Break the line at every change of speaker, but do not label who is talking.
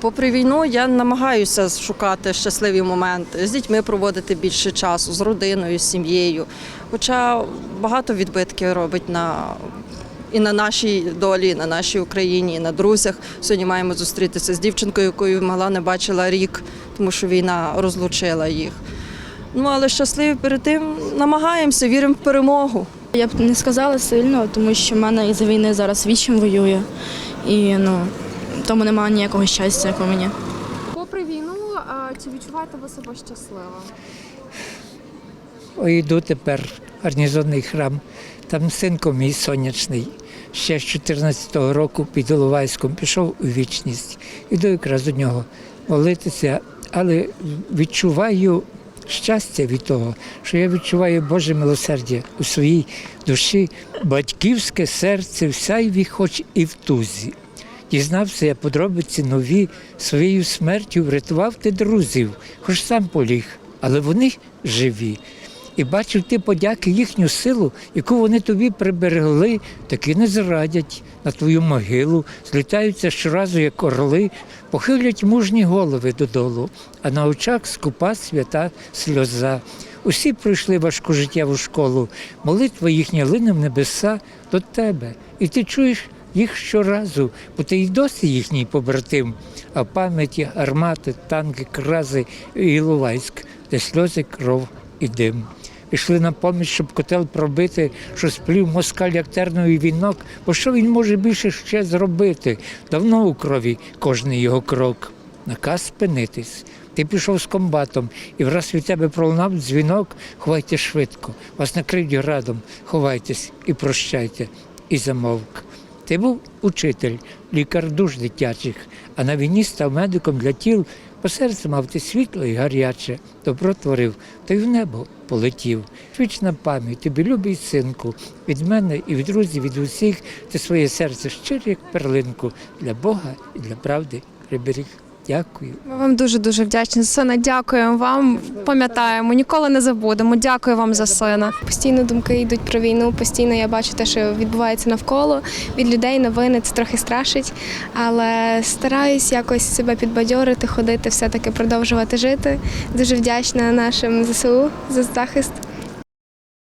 Попри війну, я намагаюся шукати щасливі моменти, з дітьми проводити більше часу, з родиною, з сім'єю. Хоча багато відбитків робить на і на нашій долі, і на нашій Україні, і на друзях. Сьогодні маємо зустрітися з дівчинкою, якою мала не бачила рік, тому що війна розлучила їх. Ну але щасливі перед тим намагаємося, віримо в перемогу.
Я б не сказала сильно, тому що в мене із-за війни зараз вічим воює. І ну, тому немає ніякого щастя, як у мені.
Попри війну, чи відчуваєте ви себе щасливо?
Ой, йду тепер гарнізонний храм. Там синко мій сонячний. Ще з 14-го року під Іловайськом пішов у вічність. Іду якраз до нього молитися, але відчуваю щастя від того, що я відчуваю Боже милосердя у своїй душі, батьківське серце в сяйві, хоч і в тузі. Дізнався я подробиці нові, своєю смертю врятував ти друзів, хоч сам поліг, але вони живі. І бачив ти подяки їхню силу, яку вони тобі приберегли, таки не зрадять на твою могилу, злітаються щоразу, як орли, похилять мужні голови додолу, а на очах скупа свята сльоза. Усі пройшли важку життєву школу, молитва їхня лине в небеса до тебе, і ти чуєш їх щоразу, бо ти й досі їхній побратим, а пам'яті армати, танки, крази і Іловайськ, де сльози, кров і дим. Пішли на поміч, щоб котел пробити, що сплів москаль як терновий вінок, бо що він може більше ще зробити? Давно у крові кожний його крок. Наказ спинитись. Ти пішов з комбатом, і враз від тебе пролунав дзвінок, ховайте швидко, вас накриють градом, ховайтесь і прощайте, і замовк. Ти був учитель, лікар душ дитячих, а на війні став медиком для тіл, по серцю мав ти світло і гаряче, добро творив, та й в небо полетів. Вічна пам'ять, тобі любий синку, від мене і від друзів, від усіх, ти своє серце щире, як перлинку, для Бога і для правди приберіг. Дякую.
Ми вам дуже дуже вдячні за сина. Дякуємо вам. Пам'ятаємо, ніколи не забудемо. Дякую вам за сина.
Постійно думки йдуть про війну. Постійно я бачу те, що відбувається навколо. Від людей новини це трохи страшить, але стараюсь якось себе підбадьорити, ходити, все таки продовжувати жити. Дуже вдячна нашим ЗСУ за захист.